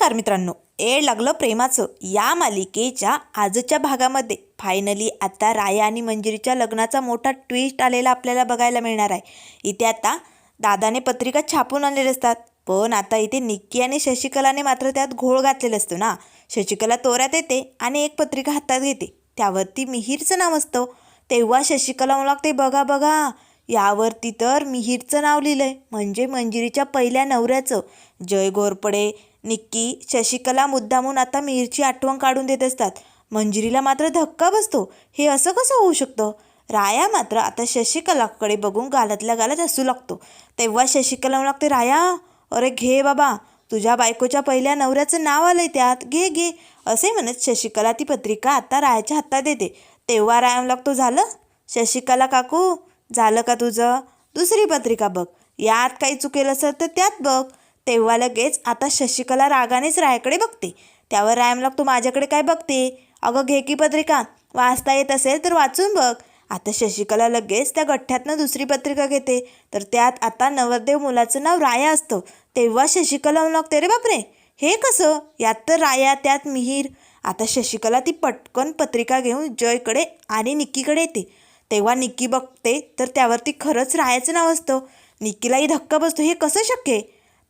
नमस्कार मित्रांनो. एड लागलं प्रेमाचं. या मालिकेच्या आजच्या भागामध्ये. फायनली आता राया आणि मंजिरीच्या लग्नाचा मोठा ट्विस्ट आलेला आपल्याला बघायला मिळणार आहे. इथे आता दादाने पत्रिका छापून आलेले असतात. पण आता इथे निक्की आणि शशिकलाने मात्र त्यात घोळ घातलेला असतो ना. शशिकला तोऱ्यात येते आणि एक पत्रिका हातात घेते. त्यावरती मिहीरचं नाव असतं. तेव्हा शशिकला मला लागते बघा बघा यावरती तर मिहीरचं नाव लिहिलं आहे म्हणजे मंजिरीच्या पहिल्या नवऱ्याचं. जय घोरपडे निक्की शशिकला मुद्दामून आता मिहीरची आठवण काढून देत असतात. मंजिरीला मात्र धक्का बसतो. हे असं कसं होऊ शकतं? राया मात्र आता शशिकलाकडे बघून गालातल्या गालात हसू लागतो. तेव्हा शशिकला म्हणू लागते राया अरे घे बाबा. तुझ्या बायकोच्या पहिल्या नवऱ्याचं नाव आलंय त्यात. घे घे. असे म्हणत शशिकला ती पत्रिका आता रायाच्या हातात देते. तेव्हा राया म्हणू लागतो झालं? शशिकला काकू झालं का तुझं? दुसरी पत्रिका बघ. यात काही चुकेल असेल तर त्यात बघ. तेव्हा लगेच आता शशिकला रागानेच रायाकडे बघते. त्यावर राय म्हणू लागतो माझ्याकडे काय बघते? अगं घे की पत्रिका. वाचता येत असेल तर वाचून बघ. आता शशिकला लगेच त्या गठ्ठ्यातनं दुसरी पत्रिका घेते. तर त्यात आता नवरदेव मुलाचं नाव राया असतं. तेव्हा शशिकला लागते रे बापरे! हे कसं? यात तर राया त्यात मिहीर. आता शशिकला ती पटकन पत्रिका घेऊन जयकडे आणि निक्कीकडे येते. तेव्हा निक्की बघते तर त्यावरती खरंच रायाचं नाव असतं. निक्कीलाही धक्का बसतो हे कसं शक्य आहे?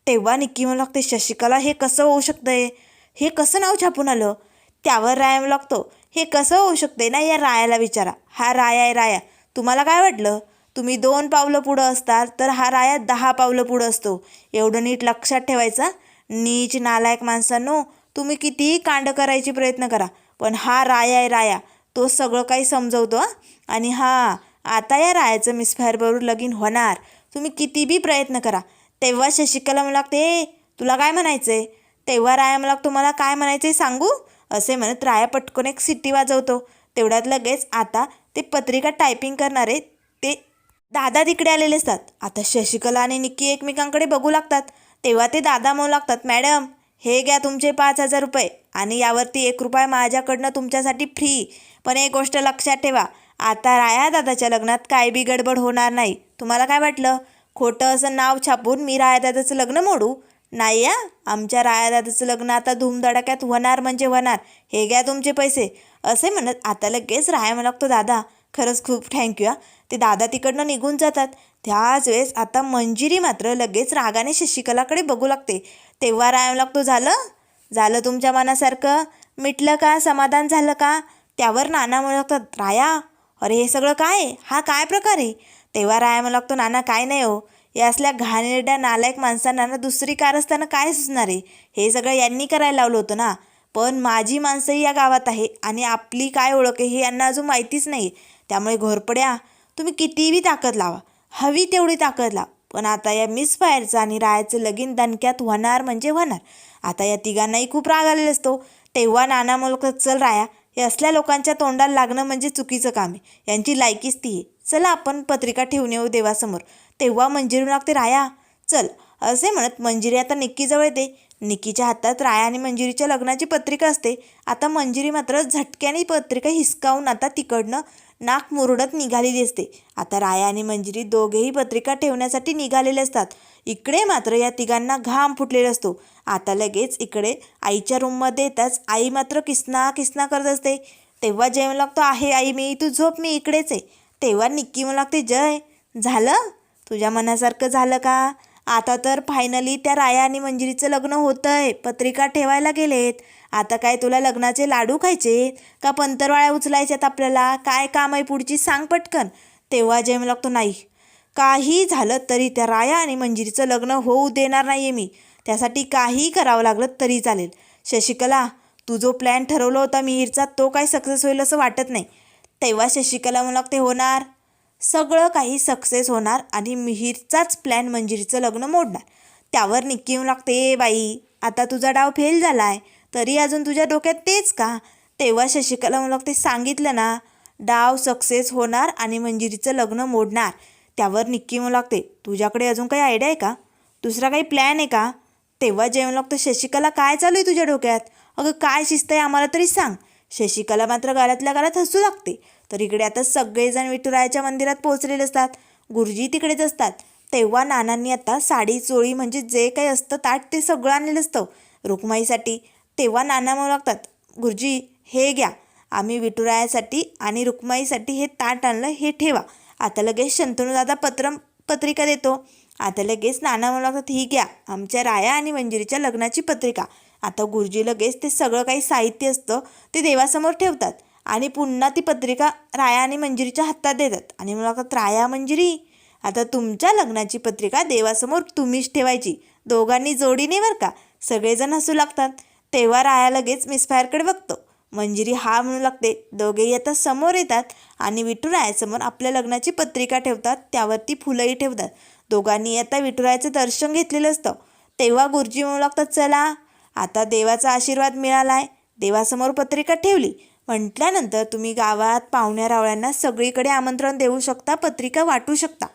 तेव्हा निक्की म्हणू लागते शशिकला हे कसं होऊ शकतंय? हे कसं नाव छापून आलं? त्यावर राया म्हणू लागतो हे कसं होऊ शकते ना या रायाला विचारा. हा राया आहे राया. तुम्हाला काय वाटलं? तुम्ही दोन पावलं पुढं असताल तर हा राया दहा पावलं पुढं असतो. एवढं नीट लक्षात ठेवायचं नीच नालायक माणसांनो तुम्ही कितीही कांड करायची प्रयत्न करा पण हा राया आहे राया. तो सगळं काही समजवतो हां. आणि हां आता या रायाचं मिसफायरबरोबर लगीन होणार. तुम्ही किती बी प्रयत्न करा. तेव्हा शशिकला मला लागते तुला काय म्हणायचं आहे तेव्हा राया मला तुम्हाला काय म्हणायचं आहे सांगू? असे म्हणत राया पटकन एक सिट्टी वाजवतो. तेवढ्यात लगेच आता ते पत्रिका टायपिंग करणारे ते दादा तिकडे आलेले असतात. आता शशिकला आणि निक्की एकमेकांकडे बघू लागतात. तेव्हा ते दादा म्हणू लागतात मॅडम हे घ्या तुमचे पाच हजार रुपये आणि यावरती एक रुपया माझ्याकडनं तुमच्यासाठी फ्री पण एक गोष्ट लक्षात ठेवा. आता राया दादाच्या लग्नात काय बी गडबड होणार नाही. तुम्हाला काय वाटलं? खोटं असं नाव छापून मी राया दादाचं लग्न मोडू? नाही या आमच्या राया दादाचं लग्न आता धूमधडाक्यात होणार म्हणजे होणार. हे घ्या तुमचे पैसे. असे म्हणत आता लगेच राया म्हणू लागतो दादा खरंच खूप थँक्यू हा ते दादा तिकडनं निघून जातात. त्याच वेळेस आता मंजिरी मात्र लगेच रागाने शशिकलाकडे बघू लागते. तेव्हा राया लागतो झालं? झालं तुमच्या मनासारखं? मिटलं का? समाधान झालं का? त्यावर नाना म्हणू लागतात राया अरे हे सगळं काय? हा काय प्रकार आहे? तेव्हा राया म्हणू लागतो नाना काय नाही हो. या असल्या घाणेरड्या नालायक माणसांना ना दुसरी कार असताना काय सुचणार आहे? हे सगळं यांनी करायला लावलं होतं ना. पण माझी माणसंही या गावात आहे आणि आपली काय ओळख आहे हे यांना अजून माहितीच नाही. त्यामुळे घोरपड्या तुम्ही कितीही ताकद लावा. हवी तेवढी ताकद लावा. पण आता या मिस फायरचं आणि रायाचं लगीन दणक्यात होणार म्हणजे होणार. आता या तिघांनाही खूप राग आलेला असतो. तेव्हा नाना मुलक चल राया हे असल्या लोकांच्या तोंडाला लागणं म्हणजे चुकीचं काम आहे. यांची लायकीच ती आहे. चला आपण पत्रिका ठेवून येऊ देवासमोर. तेव्हा मंजिरू लागते राया चल असे म्हणत मंजिरी आता निक्कीजवळ येते. निक्कीच्या हातात राया आणि मंजिरीच्या लग्नाची पत्रिका असते. आता मंजिरी मात्र झटक्याने पत्रिका हिसकावून आता तिकडनं नाक मुरडत निघालेली असते. आता राया आणि मंजिरी दोघेही पत्रिका ठेवण्यासाठी निघालेले असतात. इकडे मात्र या तिघांना घाम फुटलेला असतो. आता लगेच इकडे आईच्या रूममध्ये येताच आई मात्र किसना किसना करत असते. तेव्हा जय म्हणू लागतो आहे आई मी तू झोप मी इकडेच आहे. तेव्हा निक्की म्हणू लागते जय झालं? तुझ्या मनासारखं झालं का? आता तर फायनली त्या राया आणि मंजिरीचं लग्न होतं आहे पत्रिका ठेवायला गेलेत. आता काय तुला लग्नाचे लाडू खायचे? का पंतरवाळ्या उचलायच्यात आपल्याला? काय काम आहे पुढची? सांग पटकन. तेव्हा जेम लागतो नाही. काही झालं तरी त्या राया आणि मंजिरीचं लग्न होऊ देणार नाही आहे मी. त्यासाठी काहीही करावं लागलं तरी चालेल. शशिकला तू जो प्लॅन ठरवला होता मिहीरचा तो काय सक्सेस होईल असं वाटत नाही? तेव्हा शशिकला म्हणू लागते होणार. सगळं काही सक्सेस होणार आणि मिहीरचाच प्लॅन मंजिरीचं लग्न मोडणार. त्यावर निक्की येऊ लागते "ए बाई आता तुझा डाव फेल झाला आहे तरी अजून तुझ्या डोक्यात तेच का? तेव्हा शशिकला मला ते सांगितलं ना डाव सक्सेस होणार आणि मंजिरीचं लग्न मोडणार. त्यावर निक्की म्हणू लागते तुझ्याकडे अजून काही आयडिया आहे का? दुसरा काही प्लॅन आहे का? तेव्हा जेवण लागतं शशिकला काय चालू आहे तुझ्या डोक्यात? अगं काय शिस्त आहे आम्हाला तरी सांग. शशिकला मात्र गालातल्या गालात हसू लागते. तर इकडे आता सगळेजण विठुरायाच्या मंदिरात पोहोचलेले असतात. गुरुजी तिकडेच असतात. तेव्हा नानांनी आता साडी चोळी म्हणजे जे काही असतं ताट ते सगळं आणलेलं असतं. रुक्माईसाठी तेव्हा नाना म्हणू लागतात गुरुजी हे घ्या. आम्ही विठुरायासाठी आणि रुक्माईसाठी हे ताट आणलं हे ठेवा. आता लगेच शंतनुदादा पत्र पत्रिका देतो. आता लगेच नाना म्हणू लागतात ही घ्या. आमच्या राया आणि मंजिरीच्या लग्नाची पत्रिका. आता गुरुजी लगेच ते सगळं काही साहित्य असतं ते देवासमोर ठेवतात आणि पुन्हा ती पत्रिका राया आणि मंजिरीच्या हातात देतात. आणि म्हणू लागतात राया मंजिरी आता तुमच्या लग्नाची पत्रिका देवासमोर तुम्हीच ठेवायची. दोघांनी जोडीने बरं का? सगळेजण हसू लागतात. तेव्हा राया लगेच मिसफायरकडे बघतो. मंजिरी हा म्हणू लागते दोघेही आता समोर येतात आणि विठुरायासमोर आपल्या लग्नाची पत्रिका ठेवतात त्यावरती फुलंही ठेवतात. दोघांनी आता विठुरायाचं दर्शन घेतलेलं असतं. तेव्हा गुरुजी म्हणू लागतात चला आता देवाचा आशीर्वाद मिळाला आहे देवासमोर पत्रिका ठेवली. म्हटल्यानंतर तुम्ही गावात पाहुण्या रावळ्यांना सगळीकडे आमंत्रण देऊ शकता पत्रिका वाटू शकता.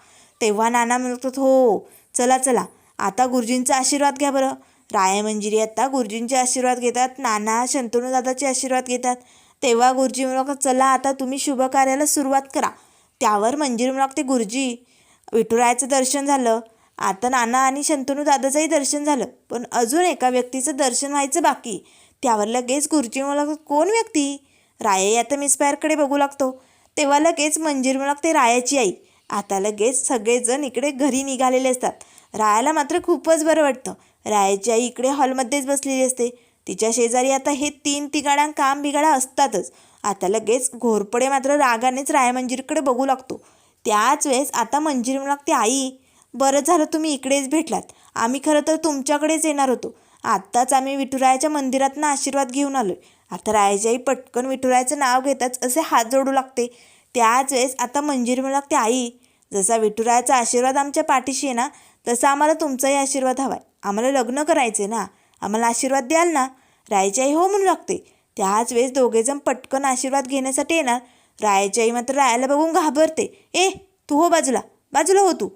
तेव्हा नाना म्हणतात हो चला चला. आता गुरुजींचा आशीर्वाद घ्या बरं. राया मंजिरी आता गुरुजींचे आशीर्वाद घेतात नाना शंतनू दादाचे आशीर्वाद घेतात. तेव्हा गुरुजी म्हणतात चला आता तुम्ही शुभ कार्याला सुरुवात करा. त्यावर मंजिरी म्हणू लागते गुरुजी विठुरायाचं दर्शन झालं. आता नाना आणि शंतनू दादाचंही दर्शन झालं. पण अजून एका व्यक्तीचं दर्शन व्हायचं बाकी. त्यावर लगेच गुरुजी म्हणू कोण व्यक्ती? राया आता मिसपायरकडे बघू लागतो. तेव्हा लगेच मंजिरी म्हणू लागते रायाची आई. आता लगेच सगळेजण इकडे घरी निघालेले असतात. रायाला मात्र खूपच बरं वाटतं. रायाची आई इकडे हॉलमध्येच बसलेली असते. तिच्या शेजारी आता हे तीन तिगाडा काम बिघाडा असतातच. आता लगेच घोरपडे मात्र रागानेच राया मंजिरीकडे बघू लागतो. त्याच वेळेस आता मंजिरी म्हणू लागते आई बरं झालं तुम्ही इकडेच भेटलात. आम्ही खरं तर तुमच्याकडेच येणार होतो. आत्ताच आम्ही विठुरायाच्या मंदिरातनं आशीर्वाद घेऊन आलोय. आता रायाची आई पटकन विठुरायाचं नाव घेताच असे हात जोडू लागते. त्याच वेळेस आता मंजिरी म्हणू लागते आई जसा विठुरायाचा आशीर्वाद आमच्या पाठीशी आहे ना तसा आम्हाला तुमचाही आशीर्वाद हवा आहे आम्हाला लग्न करायचे ना. आम्हाला आशीर्वाद द्याल ना. रायाची आई हो म्हणू लागते. त्याच वेळेस दोघेजण पटकन आशीर्वाद घेण्यासाठी येणार. रायाची आई मात्र रायाला बघून घाबरते. ए तू हो बाजूला. बाजूला हो तू.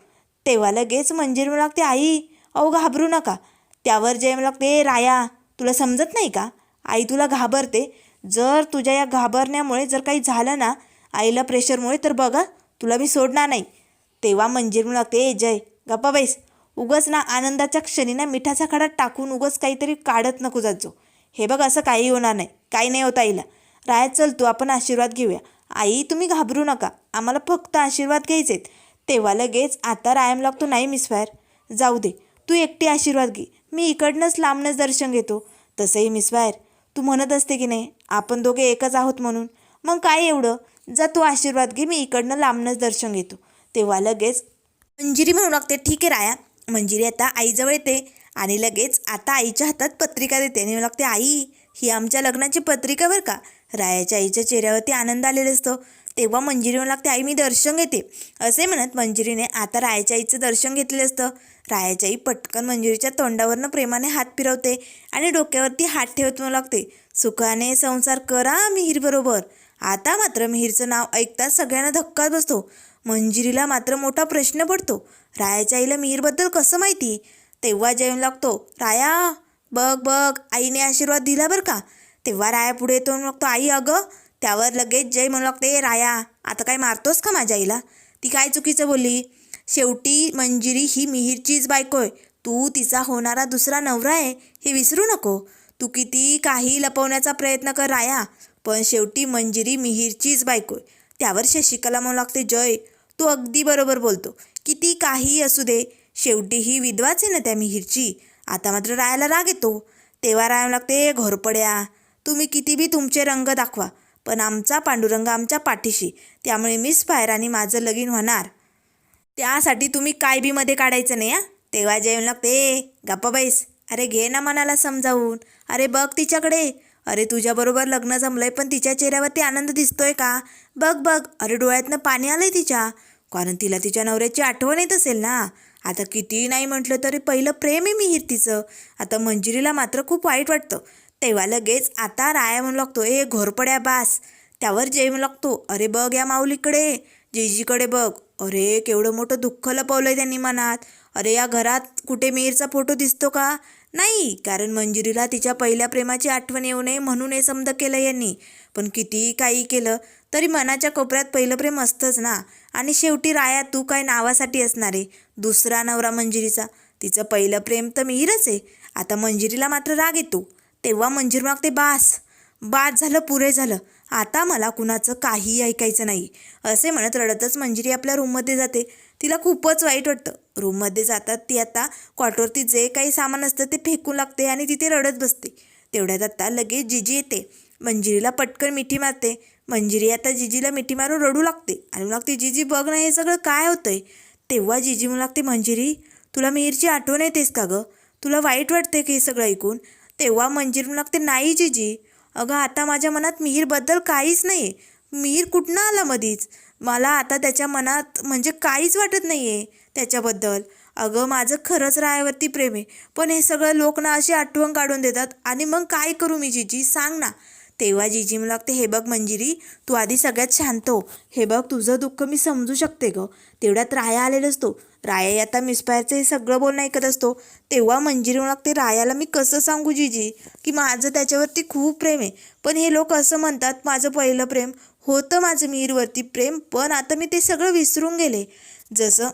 तेव्हा लगेच मंजिर म्हणू लागते आई अहो घाबरू नका. त्यावर जय म्हणू लागते ए राया तुला समजत नाही का? आई तुला घाबरते. जर तुझ्या या घाबरण्यामुळे जर काही झालं ना आईला प्रेशरमुळे तर बघा तुला मी सोडणार नाही. तेव्हा मंजिर म्हणू लागते ए जय गप्पा बैस उगच ना आनंदाच्या क्षणी ना मिठाचा खडा टाकून उगस काहीतरी काढत नको जात जो हे बघ असं काही होणार नाही. काही नाही होत आईला राया चल तू आपण आशीर्वाद घेऊया. आई तुम्ही घाबरू नका. आम्हाला फक्त आशीर्वाद घ्यायचे आहेत तेव्हा लगेच आता रायम लागतो नाही मिस फायर. जाऊ दे. तू एकटी आशीर्वाद घे. मी इकडनंच लांबनंच दर्शन घेतो. तसंही मिसफायर तू म्हणत असते की नाही? आपण दोघे एकच आहोत म्हणून. मग काय एवढं? जा तू आशीर्वाद घे. मी इकडनं लांबनंच दर्शन घेतो. तेव्हा लगेच मंजिरी म्हणू लागते. ठीक आहे राया. मंजिरी आता आईजवळ येते. आणि लगेच आता आईच्या हातात पत्रिका देते. आणि लागते आई ही आमच्या लग्नाची पत्रिका बरं का? रायाच्या आईच्या चेहऱ्यावरती आनंद आलेला असतो. तेव्हा मंजिरी म्हणू लागते आई मी दर्शन घेते. असे म्हणत मंजिरीने आता रायाच्या आईचं दर्शन घेतलेलं असतं. रायाच्या आई पटकन मंजिरीच्या तोंडावरनं प्रेमाने हात फिरवते आणि डोक्यावरती हात ठेवत म्हणू लागते सुखाने संसार करा मिहीरबरोबर. आता मात्र मिहीरचं नाव ऐकताच सगळ्यांना धक्काच बसतो. मंजिरीला मात्र मोठा प्रश्न पडतो. रायाच्या आईला मिहीरबद्दल कसं माहिती? तेव्हा जेवण लागतो राया बघ बघ आईने आशीर्वाद दिला बरं का? तेव्हा राया पुढे येतो म्हणून लागतो आई अगं त्यावर लगेच जय म्हणू लागते राया आता काय मारतोस का माझ्या आईला? ती काय चुकीचं बोलली? शेवटी मंजिरी ही मिहीरचीच बायको आहे. तू तिचा होणारा दुसरा नवरा आहे हे विसरू नको. तू किती काही लपवण्याचा प्रयत्न कर राया. पण शेवटी मंजिरी मिहीरचीच बायको आहे. त्यावर शशिकला म्हणू लागते जय तू अगदी बरोबर बोलतो. किती काही असू दे शेवटी ही विधवाच आहे ना त्या मिहीरची. आता मात्र रायाला राग येतो. तेव्हा राया लागते घोरपड्या. तुम्ही किती बी तुमचे रंग दाखवा पण आमचा पांडुरंग आमच्या पाठीशी. त्यामुळे मिस फायर आणि माझं लगीन होणार. त्यासाठी तुम्ही काय बी मध्ये काढायचं नाही हा? तेव्हा जेवण लागते. "ए, गप्पा अरे घे ना मनाला समजावून. अरे बघ तिच्याकडे. अरे तुझ्याबरोबर लग्न जमलंय पण तिच्या चेहऱ्यावरती आनंद दिसतोय का? बघ बघ. अरे डोळ्यातनं पाणी आलंय तिच्या. कारण तिला तिच्या नवऱ्याची आठवण येत असेल ना. आता कितीही नाही म्हटलं तरी पहिलं प्रेम आहे मिहीर तिचं. आता मंजिरीला मात्र खूप वाईट वाटतं. तेव्हा लगेच आता राया म्हणू लागतो ए घोरपड्या बास. त्यावर जय म्हणू लागतो. अरे बघ या माऊलीकडे. जेजीकडे बघ. अरे केवढं मोठं दुःख लपवलंय त्यांनी मनात. अरे या घरात कुठे मिहीरचा फोटो दिसतो का? नाही. कारण मंजिरीला तिच्या पहिल्या प्रेमाची आठवण येऊ नये म्हणून हे समज केलं यांनी. पण कितीही काही केलं तरी मनाच्या कोपऱ्यात पहिलं प्रेम असतंच ना. आणि शेवटी राया तू काय नावासाठी असणार? आहे दुसरा नवरा मंजिरीचा. तिचं पहिलं प्रेम तर मिहीरच आहे. आता मंजिरीला मात्र राग येतो. तेव्हा मंजिरी मागते बास बास झालं पुरे झालं. आता मला कुणाचं काहीही ऐकायचं नाही. असे म्हणत रडतच मंजिरी आपल्या रूममध्ये जाते. तिला खूपच वाईट वाटतं. रूममध्ये जातात ती आता क्वार्टरवरती जे काही सामान असतं ते फेकू लागते आणि तिथे रडत बसते. तेवढ्यात आता लगेच जिजी येते. मंजिरीला पटकन मिठी मारते. मंजिरी आता जिजीला मिठी मारून रडू लागते. आणि मग लागते जिजी बघ ना हे सगळं काय होतंय. तेव्हा जिजी म्हणू लागते मंजिरी तुला मिहीरची आठवण येतेस का गं? तुला वाईट वाटते की हे सगळं ऐकून? तेव्हा मंजिरी म्हणू लागते नाही जिजी. अगं आता माझ्या मनात मिहीरबद्दल काहीच नाही आहे मिहीर कुठनं आला मधीच? मला आता त्याच्या मनात म्हणजे काहीच वाटत नाही आहे त्याच्याबद्दल. अगं माझं खरंच रायावरती प्रेम आहे. पण हे सगळं लोक ना अशी आठवण काढून देतात. आणि मग काय करू मी जिजी? सांग ना. तेव्हा जिजी मला लागते हे बघ मंजिरी तू आधी सगळ्यात शांत हो. हे बघ तुझं दुःख मी समजू शकते ग. तेवढ्यात राया आलेला असतो. राया आता मिसपायरचं हे सगळं बोलणं ऐकत असतो. तेव्हा मंजिरी मला लागते रायाला मी कसं सांगू जिजी? की माझं त्याच्यावरती खूप प्रेम आहे. पण हे लोक असं म्हणतात माझं पहिलं प्रेम होतं माझं मीरवरती प्रेम पण आता मी ते सगळं विसरून गेले. जसं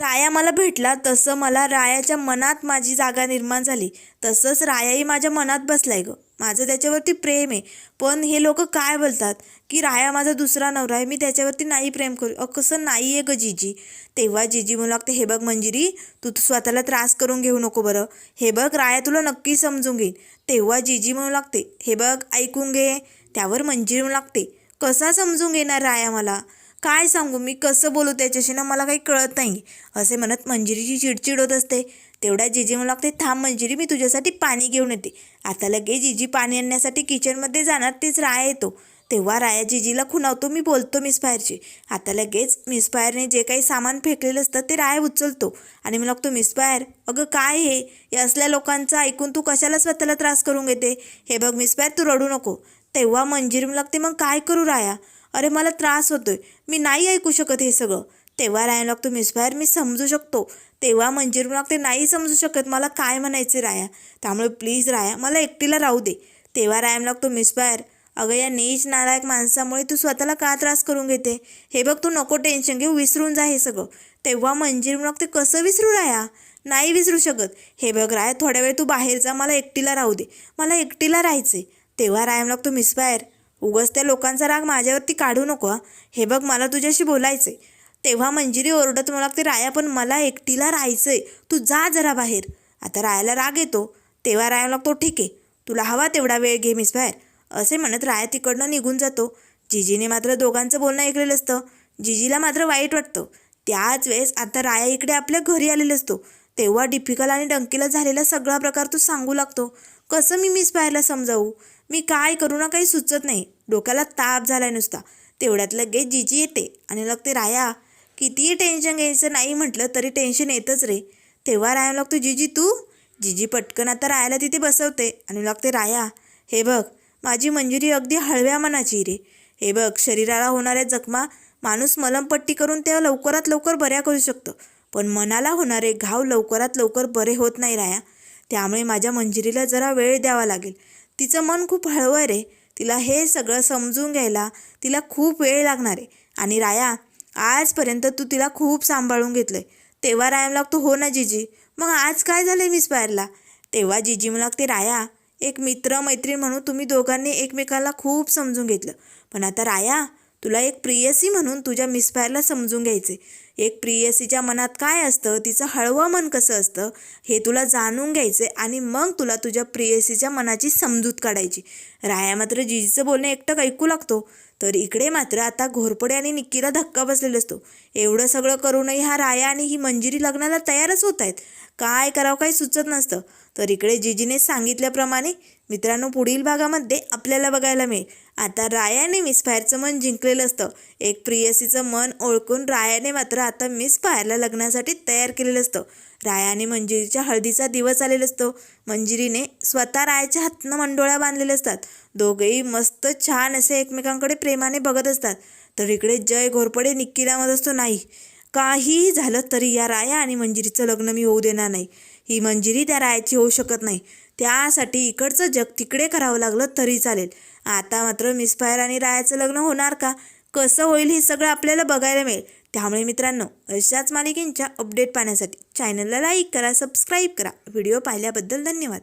राया मला भेटला तसं मला रायाच्या मनात माझी जागा निर्माण झाली. तसंच रायाही माझ्या मनात बसलाय ग. माझं त्याच्यावरती प्रेम आहे. पण हे लोक काय बोलतात? की राया माझा दुसरा नवरा आहे मी त्याच्यावरती नाही प्रेम करू. अ कसं नाही आहे ग जिजी. तेव्हा जिजी म्हणू लागते हे बघ मंजिरी तू स्वतःला त्रास करून घेऊ नको बरं. हे बघ राया तुला नक्की समजून घेईन तेव्हा जीजी म्हणू लागते हे बघ ऐकून घे. त्यावर मंजिरी म्हणू लागते कसा समजून घेणार राया मला? काय सांगू? मी कसं बोलू त्याच्याशी ना मला काही कळत नाही. असे म्हणत मंजिरीची चिडचिड होत असते. तेवढ्या जिजी मला लागते थांब मंजिरी मी तुझ्यासाठी पाणी घेऊन येते. आता लगेच जिजी पाणी आणण्यासाठी किचनमध्ये जाणार तेच राया येतो. तेव्हा राया जिजीला खुणावतो मी बोलतो मिस फायरची आता लगेच मिस फायरने जे काही सामान फेकलेलं असतं ते राया उचलतो. आणि मी लागतो मिस फायर अगं काय हे? या असल्या लोकांचं ऐकून तू कशाला स्वतःला त्रास करून घेते? हे बघ मिस फायर तू रडू नको. तेव्हा मंजिरी लागते मग काय करू राया? अरे मला त्रास होतोय. मी नाही ऐकू शकत हे सगळं. तेव्हा रायनॉक लागतो मिसफायर मी समजू शकतो. तेव्हा मंजिरी ते नाही समजू शकत. मला काय म्हणायचं राया? त्यामुळे प्लीज राया मला एकटीला राहू दे. तेव्हा रायम लागतो मिसफायर अगं या नीच नालायक माणसामुळे तू स्वतःला का त्रास करून घेते? हे बघ तू नको टेन्शन घेऊ विसरून जा हे सगळं. तेव्हा मंजिरी मग ते कसं विसरू राया? नाही विसरू शकत. हे बघ राया थोड्या वेळ तू बाहेर जा मला एकटीला राहू दे. मला एकटीला राहायचे तेव्हा रायम लागतो मिसफायर उगस त्या लोकांचा राग माझ्यावरती काढू नको हे. बघ मला तुझ्याशी बोलायचे तेव्हा मंजिरी ओरडत मला लागते राया पण मला एकटीला राहायचं आहे तू जा जरा बाहेर. आता रायाला राग येतो. तेव्हा राया लागतो ठीक आहे. तुला हवा तेवढा वेळ घे मिस बाहेर. असे म्हणत राया तिकडनं निघून जातो. जिजीने मात्र दोघांचं बोलणं ऐकलेलं असतं. जिजीला मात्र वाईट वाटतं. त्याच वेळेस आता राया इकडे आपल्या घरी आलेला असतो. तेव्हा डिफिकल आणि डंकीला झालेला सगळा प्रकार तो सांगू लागतो. कसं मी मिस बाहेरला समजावू? मी काय करू ना काही सुचत नाही. डोक्याला ताप झालाय नुसता. तेवढ्यात लगेच जिजी येते आणि लगते राया कितीही टेन्शन घ्यायचं नाही म्हटलं तरी टेन्शन येतच रे. तेव्हा राया लागतो जिजी तू. जिजी पटकन आता रायाला तिथे बसवते. आणि लागते राया हे बघ माझी मंजुरी अगदी हळव्या मनाची रे. हे बघ शरीराला होणाऱ्या जखमा माणूस मलमपट्टी करून त्या लवकरात लवकर बऱ्या करू शकतो. पण मनाला होणारे घाव लवकरात लवकर बरे होत नाही राया. त्यामुळे माझ्या मंजिरीला जरा वेळ द्यावा लागेल. तिचं मन खूप हळवं रे. तिला हे सगळं समजून घ्यायला तिला खूप वेळ लागणार आहे. आणि राया आजपर्यंत तू तिला खूप सांभाळून घेतलंय. तेव्हा राया लागतो हो ना जिजी. मग आज काय झालं मिस पायरला तेव्हा जिजी मला लागते राया एक मित्र मैत्रीण म्हणून तुम्ही दोघांनी एकमेकाला खूप समजून घेतलं. पण आता राया तुला एक प्रियसी म्हणून तुझ्या मिसफायरला समजून घ्यायचे एक प्रियसीच्या मनात काय असतं तिचं हळवं मन कसं असतं हे तुला जाणून घ्यायचे आणि मग तुला तुझ्या प्रियसीच्या मनाची समजूत काढायची. राया मात्र जिजीचं बोलणं एकटक ऐकू लागतो. तर इकडे मात्र आता घोरपडे आणि निक्कीला धक्का बसलेला असतो. एवढं सगळं करूनही हा राया आणि ही मंजिरी लग्नाला तयारच होत आहेत. काय करावं काही सुचत नसतं. तर इकडे जिजीने सांगितल्याप्रमाणे मित्रांनो पुढील भागामध्ये आपल्याला बघायला मिळेल. आता रायाने मिस फायरचं मन जिंकलेलं असतं. एक प्रियसीचं मन ओळखून रायाने मात्र आता मिस फायरला लग्नासाठी तयार केलेलं असतं. रायाने मंजिरीच्या हळदीचा दिवस आलेला असतो. मंजिरीने स्वतः रायाच्या हातनं मंडोळ्या बांधलेल्या असतात. दोघेही मस्त छान असे एकमेकांकडे प्रेमाने बघत असतात. तर इकडे जय घोरपडे निक्कीला मत असतो. नाही काहीही झालं तरी या राया आणि मंजिरीचं लग्न मी होऊ देणार नाही. ही मंजिरी त्या रायाची होऊ शकत नाही. त्यासाठी इकडचं जग तिकडे करावं लागलं तरी चालेल. आता मात्र मिसफायर आणि रायाचं लग्न होणार का? कसं होईल हे सगळं आपल्याला बघायला मिळेल. त्यामुळे मित्रांनो अशाच मालिकेंच्या अपडेट पाहण्यासाठी चॅनलला लाईक करा सबस्क्राईब करा. व्हिडिओ पाहिल्याबद्दल धन्यवाद.